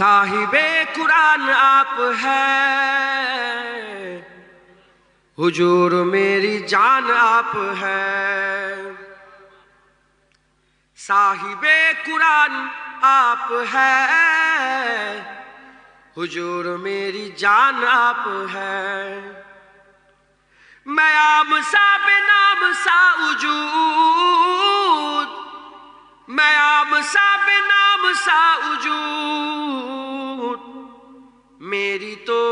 صاحب قرآن آپ ہے حضور میری جان آپ ہے صاحب قرآن آپ ہے حضور میری جان آپ ہے میں عام سا بے نام سا وجود۔ میں عام سا بے نام سا وجود۔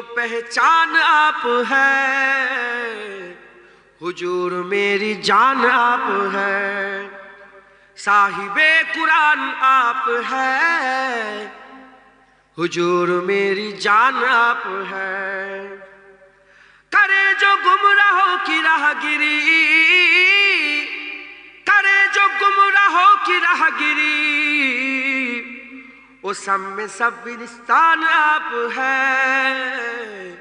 پہچان آپ ہے۔ حضور میری جان آپ ہے۔ صاحب قرآن آپ ہے۔ حضور میری جان آپ ہے۔ کرے جو گمراہوں کی راہ گری وہ سب میں سب بنستان آپ ہے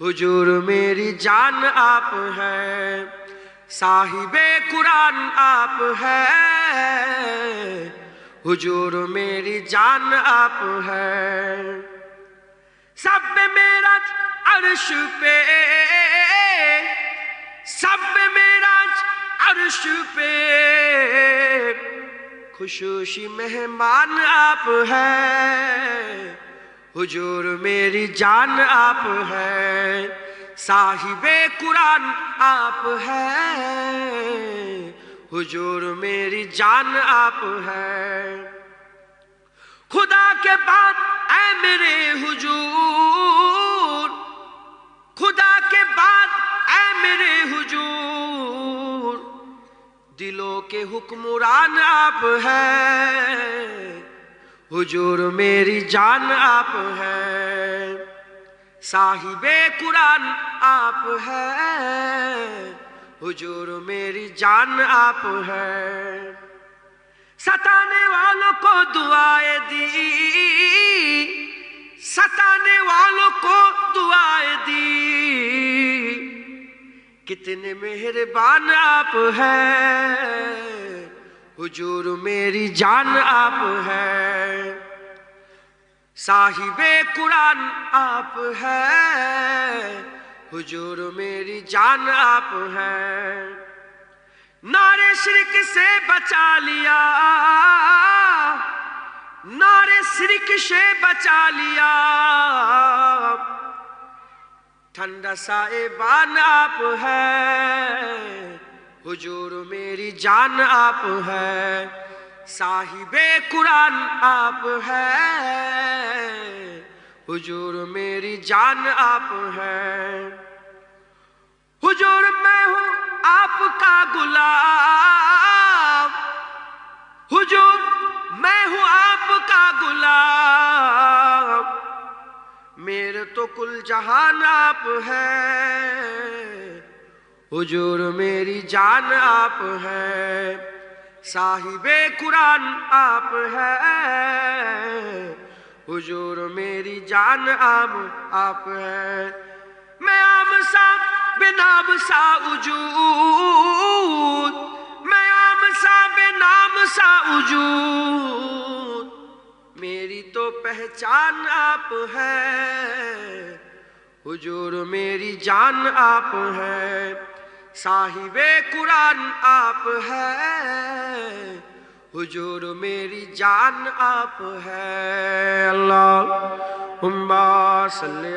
حضور میری جان آپ ہے صاحب قرآن آپ ہے حضور میری جان آپ ہے سب میرا عرش پہ، سب میرا عرش پہ۔ خوشوشی مہمان آپ ہے حضور میری جان آپ ہے صاحب قرآن آپ ہے حضور میری جان آپ ہے خدا کے بعد اے میرے حضور کے حکمران آپ ہے حضور میری جان آپ ہے صاحب قرآن آپ ہے حضور میری جان آپ ہے ستانے والوں کو دعائیں دی۔ ستانے والوں کو کتنے مہربان آپ ہے حضور میری جان آپ ہے صاحب قرآن آپ ہے حضور میری جان آپ ہے نارے شرک سے بچا لیا۔ نارے شرک سے بچا لیا۔ ٹھنڈا سائبان آپ ہے۔ حضور میری جان آپ ہے۔ صاحب قرآن آپ ہے۔ حضور میری جان آپ ہے۔ حضور میں ہوں آپ کا گلاب تو کل جہان آپ ہے حضور میری جان آپ ہے صاحب قرآن آپ ہے حضور میری جان آپ آپ ہے میں عام سا بے نام سا وجود۔ میں عام سا بے نام سا وجود۔ میری تو پہچان آپ ہے۔ حجور میری جان آپ ہے۔ صاحب قرآن آپ ہے۔ حجور میری جان آپ ہے۔ اللہ صلی